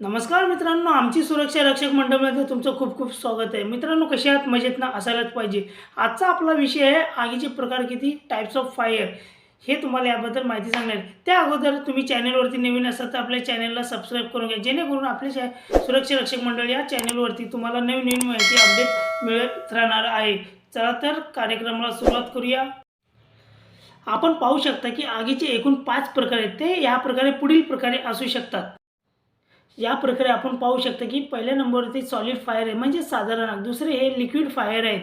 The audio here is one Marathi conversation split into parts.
नमस्कार मित्रांनो आमची सुरक्षा रक्षक मंडळामध्ये तुमचं खूप खूप स्वागत आहे. मित्रांनो कशा आहात? मजेत ना? असायलाच पाहिजे. आजचा आपला विषय आहे आगीचे प्रकार किती? टाईप्स ऑफ फायर हे तुम्हाला याबद्दल माहिती सांगणार त्या अगोदर तुम्ही चॅनलवरती नवीन असाल तर आपल्या चॅनलला सबस्क्राईब करून घ्या. जेणेकरून आपले चॅ सुरक्षा रक्षक मंडळ या चॅनलवरती तुम्हाला नवीन नवीन माहिती अपडेट मिळत राहणार आहे. चला तर कार्यक्रमाला सुरुवात करूया. आपण पाहू शकता की आगीचे एकूण पाच प्रकार आहेत. ते या प्रकारे पुढील प्रकारे असू शकतात. या प्रकारे आपण पाहू शकता की पहिल्या नंबरवरती सॉलिड फायर आहे. म्हणजे साधारण आग दुसरे हे लिक्विड फायर आहेत.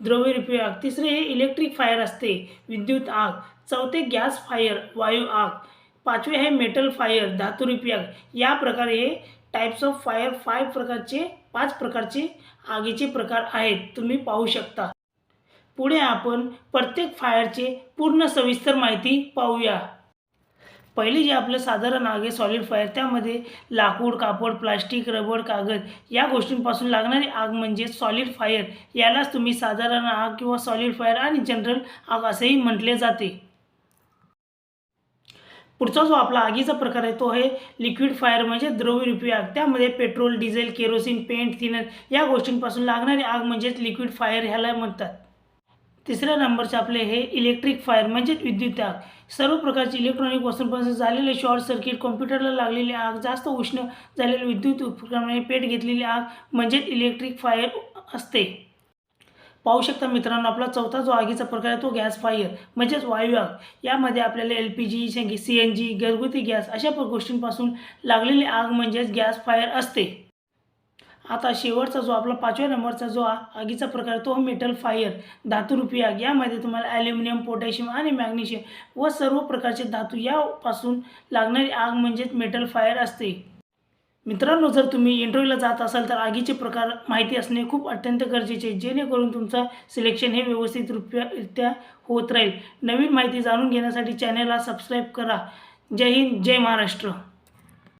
द्रवरूपी आग. तिसरे हे इलेक्ट्रिक फायर असते. विद्युत आग. चौथे गॅस फायर वायू आग. पाचवे हे मेटल फायर धातुरूपी आग. या प्रकारे हे टाईप्स ऑफ फायर फाय प्रकारचे पाच प्रकारचे आगीचे प्रकार आहेत. तुम्ही पाहू शकता. पुढे आपण प्रत्येक फायरचे पूर्ण सविस्तर माहिती पाहूया. पहिले जे आपलं साधारण आग आहे सॉलिड फायर त्यामध्ये लाकूड कापड प्लास्टिक रबर कागद या गोष्टींपासून लागणारी आग म्हणजे सॉलिड फायर यालाच तुम्ही साधारण आग किंवा सॉलिड फायर आणि जनरल आग असेही म्हटले जाते. पुढचा जो आपला आगीचा प्रकार आहे तो आहे लिक्विड फायर म्हणजे द्रवरूपी आग. त्यामध्ये petrol diesel kerosene paint thinner या गोष्टींपासून लागणारी आग म्हणजेच लिक्विड फायर ह्याला म्हणतात. तिसऱ्या नंबरचे आपले हे इलेक्ट्रिक फायर म्हणजेच विद्युत आग. सर्व प्रकारची इलेक्ट्रॉनिक वस्तूंपासून झालेले शॉर्ट सर्किट कॉम्प्युटरला लागलेली आग जास्त उष्ण झालेले विद्युत उपकरणाने पेट घेतलेली आग म्हणजेच इलेक्ट्रिक फायर असते. पाहू शकता मित्रांनो आपला चौथा जो आगीचा प्रकार आहे तो गॅस फायर म्हणजेच वायू आग. यामध्ये आपल्याला L P G C N G घरगुती गॅस अशा गोष्टींपासून लागलेली आग म्हणजेच गॅस फायर असते. आता शेवटचा जो आपला पाचव्या नंबरचा जो आगीचा प्रकार आहे तो मेटल फायर धातुरूपी आग. यामध्ये तुम्हाला ॲल्युमिनियम पोटॅशियम आणि मॅग्नेशियम व सर्व प्रकारचे धातू यापासून लागणारी आग म्हणजेच मेटल फायर असते. मित्रांनो जर तुम्ही इंटरव्ह्यूला जात असाल तर आगीचे प्रकार माहिती असणे खूप अत्यंत गरजेचे आहे जेणेकरून तुमचं सिलेक्शन हे व्यवस्थित रित्या होत राहील. नवीन माहिती जाणून घेण्यासाठी चॅनलला सबस्क्राईब करा. जय हिंद जय महाराष्ट्र.